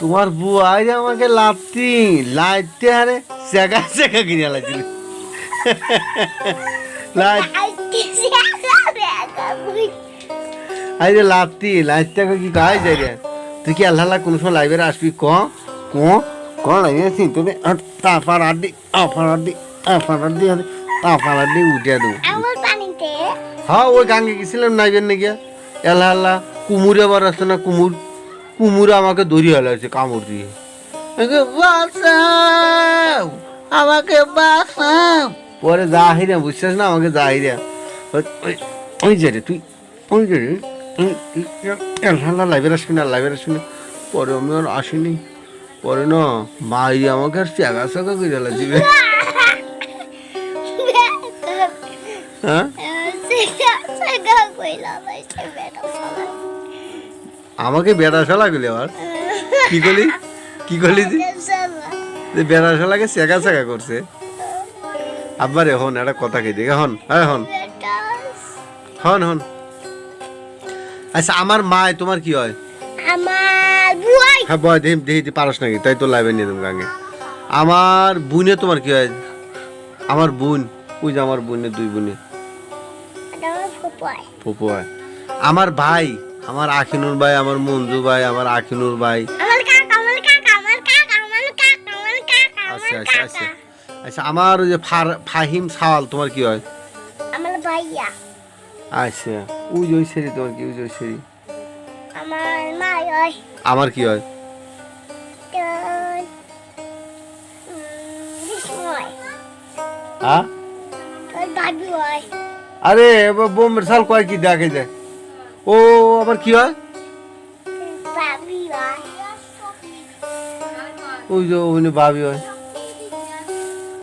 তোমার বুয়াই যে আমাকে লাপতি লাইতে হারে চেকা চেকা কিনে লাগছিল আই যে লাপতি লাইতে কি কাজ যাই রে? তুই কি আল্লাহ কোন সময় লাইব্রেরি আসবি? ক ক ক লাইব্রেরি তুমি তাফার আড্ডি আফার আড্ডি আফার আড্ডি আফার আড্ডি উঠে দেবো। হ্যাঁ ওই গাঙ্গে গেছিলাম নাইবেন নাকি এলা আল্লাহ কুমুর আবার আসছে না কুমুর? কুমুর আমাকে দড়ি হেলাইছে কামড় দিয়ে। আমাকে বাঁচাও আমাকে বাঁচাও। পরে জাহিরা বুঝছিস না? আমাকে জাহিরা ওই- যে রে তুই ওই যে রে লাইভের আসবি না লাইভের আসবি না। পরে আমি আর আসিনি। পরে না মাই আমাকে আর চাগা চাগা করে দিবে হ্যাঁ? আমাকে বেড়া শালা গেলে আবার? কি করলি কি করলি যে? বেড়া শালাকে চেকা চেকা করছে। আবার এখন একটা কথা কে দেখে হন হ্যাঁ হন। হন হন। আচ্ছা আমার মা তোমার কি হয়? আমার বুয়াই। হ্যাঁ বয় দেখি দেখি পারস নাকি? তাই তো লাইভে নিয়ে গাঙ্গে আমার বোনে তোমার কি হয়? আমার বোন। ওই যে আমার বোনের দুই বোনে। আমার হয়। আমার ভাই। আমার আখিনুর ভাই আমার মঞ্জু ভাই আমার আখিনুর ভাই। আচ্ছা আচ্ছা আচ্ছা। আচ্ছা আমার যে ফাহিম সাওয়াল তোমার কি হয়? আমার ভাইয়া। আচ্ছা ওই ওই সেরি তোমার কি ওই ওই সেরি আমার মা হয়। আমার কি হয়? হ্যাঁ। আরে বোম্বের সাল কয় কি দেখে যায় ও আবার কি হয়? ওই যে ওই ভাবি হয়।